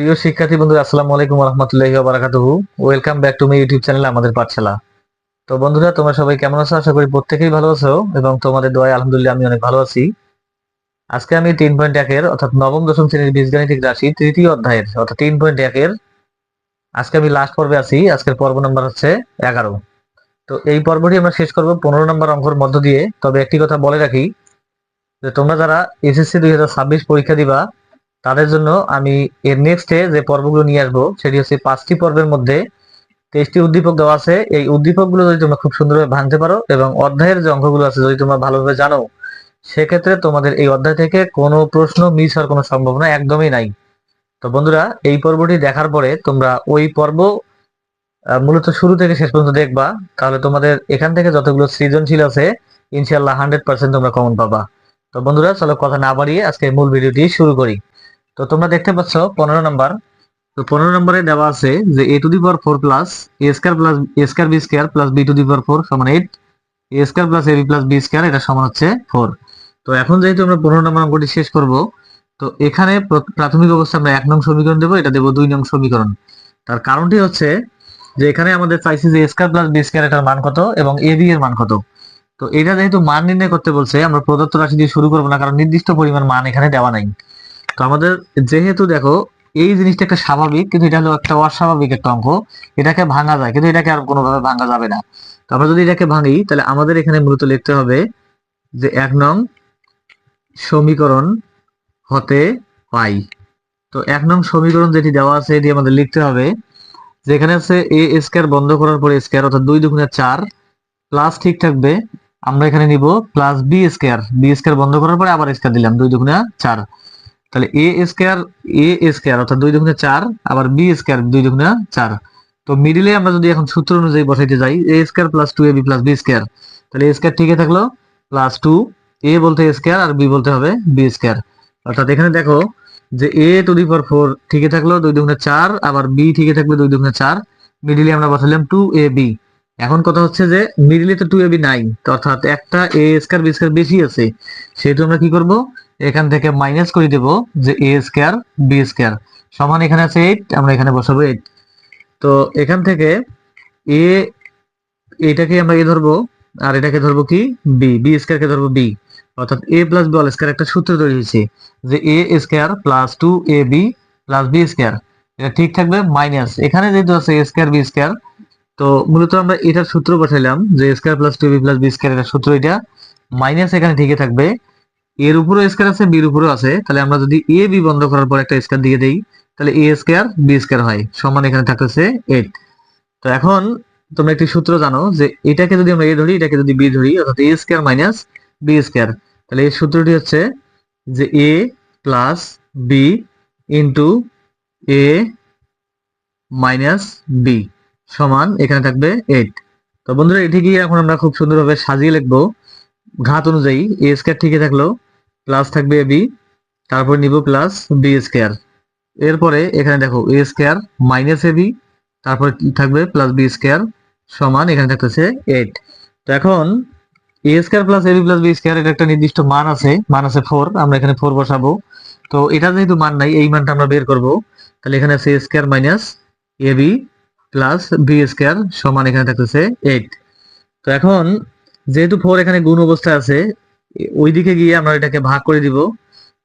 প্রিয় শিক্ষার্থী বন্ধুরা, আসসালামু আলাইকুম রহমতুল্লাহি বারাকাতুহু welcome back to my YouTube channel Amader Pathshala. তো বন্ধুরা, তোমরা সবাই কেমন আছো? আশা করি প্রত্যেকেই ভালো আছো এবং তোমাদের দোয়ায় আলহামদুলিল্লাহ আমি অনেক ভালো আছি। আজকে আমি তিন পয়েন্ট একের অর্থাৎ নবম, দশম শ্রেণির বীজগাণিতিক রাশি তৃতীয় অধ্যায়ের, অর্থাৎ তিন পয়েন্ট একের আজকে আমি লাস্ট পর্বে আছি। আজকের পর্ব নাম্বার হচ্ছে এগারো। তো এই পর্বটি আমরা শেষ করব পনেরো নম্বর অঙ্কর মধ্য দিয়ে। তবে একটি কথা বলে রাখি যে তোমরা যারা এসএসসি দুই হাজার ছাব্বিশ পরীক্ষা দিবা তাদের জন্য আমি এর নেক্সটে যে পর্বগুলো নিয়ে আসব, সেটি হচ্ছে পাঁচটি পর্বের মধ্যে তেইশটি উদ্দীপক দেওয়া আছে। এই উদ্দীপকগুলো যদি তোমরা খুব সুন্দরভাবে ভাঙতে পারো এবং অধ্যায়ের যে অঙ্কগুলো আছে যদি তোমরা ভালোভাবে জানো, সেক্ষেত্রে তোমাদের এই অধ্যায় থেকে কোনো প্রশ্ন মিস হওয়ার কোনো সম্ভাবনা একদমই নাই। তো বন্ধুরা, এই পর্বটি দেখার পরে তোমরা ওই পর্ব মূলত শুরু থেকে শেষ পর্যন্ত দেখবা। তাহলে তোমাদের এখান থেকে যতগুলো সৃজনশীল আছে ইনশাল্লাহ হান্ড্রেড পার্সেন্ট তোমরা কমন পাবা। তো বন্ধুরা, চলো কথা না বাড়িয়ে আজকে মূল ভিডিওটি শুরু করি। তো তোমরা দেখতে পাচ্ছ পনেরো নম্বর। তো পনেরো নম্বরে দেওয়া আছে যে A to the power four plus A square plus A square B square plus B to the power four সমান eight. A square plus A B plus B square এটা সমান হচ্ছে ফোর। তো এখন যেহেতু আমরা পনেরো নম্বর অঙ্কটি শেষ করব, তো এখানে প্রাথমিক অবস্থা আমরা এক নং সমীকরণ দেবো, এটা দেবো দুই নং সমীকরণ। তার কারণটি হচ্ছে যে এখানে আমাদের চাইছি যে স্কোয়ার প্লাস বি স্কোয়ার এটার মান কত এবং এ বি এর মান কত। তো এটা যেহেতু মান নির্ণয় করতে বলছে, আমরা প্রদত্ত রাশি দিয়ে শুরু করব না, কারণ নির্দিষ্ট পরিমাণ মান এখানে দেওয়া নাই। তো আমাদের যেহেতু দেখো, এই জিনিসটা একটা স্বাভাবিক, কিন্তু এটা হলো একটা অস্বাভাবিক একটা অঙ্ক। এটাকে ভাঙা যায়, কিন্তু এটাকে আর কোনোভাবে ভাঙা যাবে না। তো আমরা যদি এটাকে ভাঙি, তাহলে আমাদের এখানে মূলত লিখতে হবে যে এক নং সমীকরণ হতে পাই। তো এক নং সমীকরণ যেটি দেওয়া আছে, এটি আমাদের লিখতে হবে, যেখানে আছে এ স্কয়ার বন্ধ করার পরে স্কয়ার অর্থাৎ দুই দুগুণে চার প্লাস ঠিক থাকবে, আমরা এখানে নিব plus B square B square বন্ধ করার পরে আবার স্কয়ার দিলাম, দুই দুগুণে চার। তাহলে এ স্কয়ার এ স্কয়ার অর্থাৎ দুই দুগুণে চার, আবার বি স্কয়ার দুই দুগুণে চার। তো মিডিলে আমরা যদি এখন সূত্র অনুযায়ী বসাইতে যাই A square plus two A B plus B square তাহলে এ স্কয়ার ঠিকই থাকল? প্লাস টু এ বলতে স্কয়ার আর বি বলতে হবে বি স্কয়ার অর্থাৎ এখানে দেখো যে এ টু দি পাওয়ার ফোর ঠিকই থাকল দুই দুগুণে চার, আবার বি ঠিকই থাকবে দুই দুগুণে চার। মিডিলে আমরা বসালাম টু এ বি এখন কথা হচ্ছে যে মিডিলে তো টু এ বি নাই অর্থাৎ একটা এ স্কয়ার বি স্কয়ার বেশি আছে, সেহেতু আমরা কি করব? এখান থেকে মাইনাস করে দেব যে এ স্কয়ার বি স্কয়ার সমান এখানে আছে এইট আমরা এখানে বসাবো এইট তো এখান থেকে এ এটাকে আমরা এ ধরবো, আর এটাকে ধরবো কি? বি বি স্কয়ারকে ধরবো বি অর্থাৎ A plus B all square একটা সূত্র তৈরি হয়েছে যে A square plus two A B plus B square এটা ঠিক থাকবে মাইনাস এখানে যেহেতু আছে এ স্কয়ার বি স্কয়ার তো মূলত আমরা এটার সূত্র বসাইলাম যে square plus two B plus B square এটা সূত্র এটা। মাইনাস এখানে ঠিকই থাকবে। এর উপরও স্কয়ার আছে বির উপরও আছে। তাহলে আমরা যদি এ বি বন্ধ করার পর একটা স্কয়ার দিয়ে দেই, তাহলে এ স্কয়ার বি স্কয়ার হয়। সমান এখানে থাকতেছে এইট তো এখন তোমরা একটি সূত্র জানো যে এটাকে যদি আমরা এ ধরি, এটাকে যদি বি ধরি, অর্থাৎ A square minus B square তাহলে এই সূত্রটি হচ্ছে যে A plus B into A minus B সমান এখানে থাকবে এইট তো বন্ধুরা, এটি গিয়ে এখন আমরা খুব সুন্দরভাবে সাজিয়ে লিখব। ঘাত অনুযায়ী এ স্কয়ার ঠিকই থাকল। প্লাস থাকবে এ বি তারপর নিব প্লাস বি স্কয়ার এরপরে এখানে দেখো A square minus A B তারপর থাকবে প্লাস বি স্কয়ার সমান এখানে থাকতেছে এইট তো এখন A square plus A B plus B square এটা একটা নির্দিষ্ট মান আছে মান আছে ফোর আমরা এখানে ফোর বসাবো। তো এটা যেহেতু মান নাই, এই মানটা আমরা বের করব। তাহলে এখানে আছে square minus A B plus B square সমান এখানে থাকতেছে এইট তো এখন যেহেতু ফোর এখানে গুণ অবস্থায় আছে এ- ওই দিকে গিয়ে আমরা এটাকে ভাগ করে দিব।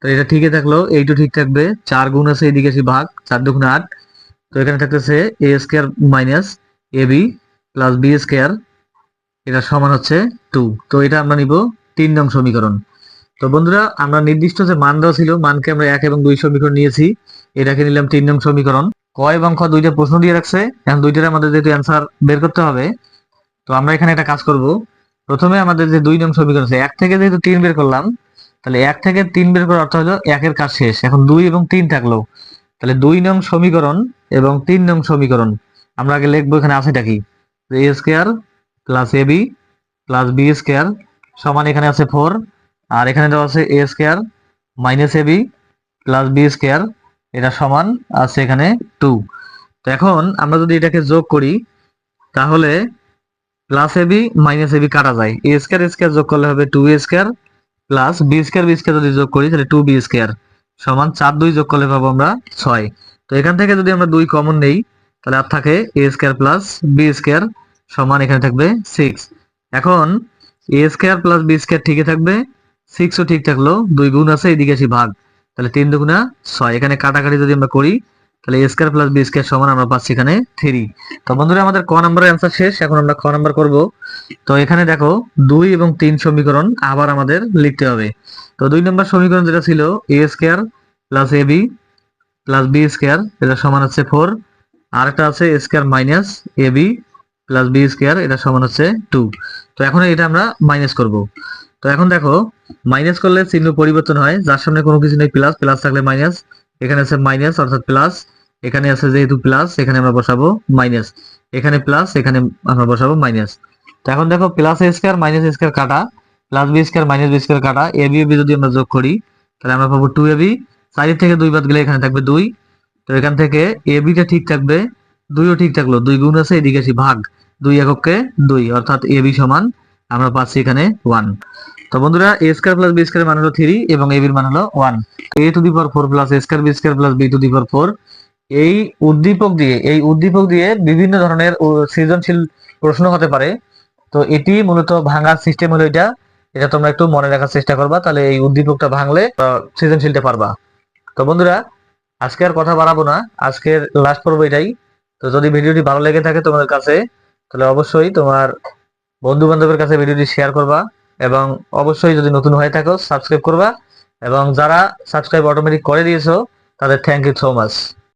তো এটা ঠিকই থাকল, এইটু ঠিক থাকবে, চার গুণ আছে এইদিকে আছে ভাগ, চার দুগুণ আট। তো এখানে থাকতেছে A square minus A B plus B square, এটা সমান হচ্ছে টু। তো এটা আমরা নিব তিন নং সমীকরণ। তো বন্ধুরা, আমরা নির্দিষ্ট যে মান দেওয়া ছিল, মানকে আমরা এক এবং দুই সমীকরণ নিয়েছি, এটাকে নিলাম তিন নং সমীকরণ। ক এবং খ দুইটা প্রশ্ন দিয়ে রাখছে, এখন দুইটার আমাদের যেহেতু অ্যান্সার বের করতে হবে, তো আমরা এখানে একটা কাজ করব। প্রথমে আমাদের যে দুই নং সমীকরণ আছে, এক থেকে যেহেতু তিন বের করলাম, তাহলে এক থেকে তিন বের করার অর্থ হলো একের কাজ শেষ। এখন দুই এবং তিন থাকল। তাহলে দুই নং সমীকরণ এবং তিন নং সমীকরণ, আমরা আগে লিখব এখানে আছেটা কি? A square plus A B plus B square সমান এখানে আছে ফোর আর এখানে দেওয়া আছে A square minus A B plus B square এটা সমান আছে এখানে টু তো এখন আমরা যদি এটাকে যোগ করি, তাহলে plus A B minus A B কাটা যায়। এ স্কোয়ার স্কোয়ার যোগ করলে হবে two A square plus B square B square যদি যোগ করি, তাহলে টু বি স্কোয়ার সমান চার দুই যোগ করলে পাবো আমরা ছয়। তো এখান থেকে যদি আমরা দুই কমন নেই, তাহলে আর থাকে A square plus B square সমান এখানে থাকবে সিক্স এখন A square plus B square ঠিকই থাকবে সিক্সও ঠিক থাকল, দুই গুণ আছে, এদিকে আসি ভাগ। তাহলে তিন দুগুণা ছয়। এখানে কাটাকাটি যদি আমরা করি তাহলে A square plus B square সমান আমরা পাচ্ছি এখানে থ্রি তো বন্ধুরা, আমাদের ক নাম্বারের অ্যান্সার শেষ। এখন আমরা খ নাম্বার করব। তো এখানে দেখো, দুই এবং তিন সমীকরণ আবার আমাদের লিখতে হবে। তো দুই নম্বর সমীকরণ যেটা ছিল A square plus A B plus B square এটা সমান হচ্ছে ফোর আর একটা আছে A square minus A B plus B square এটা সমান হচ্ছে টু তো এখন এটা আমরা মাইনাস করব। তো এখন দেখো মাইনাস করলে চিহ্ন পরিবর্তন হয়। যার সামনে কোনো কিছু নেই প্লাস প্লাস থাকলে মাইনাস এখানে আছে মাইনাস অর্থাৎ প্লাস এখানে আছে যেহেতু প্লাস এখানে আমরা বসাবো মাইনাস এখানে প্লাস এখানে আমরা বসাবো মাইনাস তো এখন দেখো প্লাস স্কোয়ার মাইনাস স্কোয়ার কাটা। Plus B square minus B square কাটা। এ বি যদি আমরা যোগ করি, তাহলে আমরা পাবো টু এ বি চারি থেকে দুই বাদ গেলে এখানে থাকবে দুই। তো এখান থেকে এ বিটা ঠিক থাকবে। দুইও ঠিক থাকল। দুই গুণ আছে, এদিকে আসি ভাগ। দুই এককে দুই, অর্থাৎ এ বি সমান। আমরা পাচ্ছি এখানে ওয়ান তো বন্ধুরা A square plus B square মান হলো থ্রি এবং এ বির মান হলো one A to the power four plus A square B square plus B to the power four এই উদ্দীপক দিয়ে, এই উদ্দীপক দিয়ে বিভিন্ন ধরনের সৃজনশীল প্রশ্ন হতে পারে। তো এটি মূলত ভাঙার সিস্টেম হলো এটা। এটা তোমরা একটু মনে রাখার চেষ্টা করবা, তাহলে এই উদ্দীপকটা ভাঙলে সৃজনশীলটা পারবা। তো বন্ধুরা, আজকে আর কথা বাড়াবো না। আজকের লাস্ট পর্ব এটাই। তো যদি ভিডিওটি ভালো লেগে থাকে তোমাদের কাছে, তাহলে অবশ্যই তোমার বন্ধু বান্ধবের কাছে ভিডিওটি শেয়ার করবা এবং অবশ্যই যদি নতুন হয়ে থাকো সাবস্ক্রাইব করবা এবং যারা সাবস্ক্রাইব অটোমেটিক করে দিয়েছ, তাদের থ্যাংক ইউ সো মাচ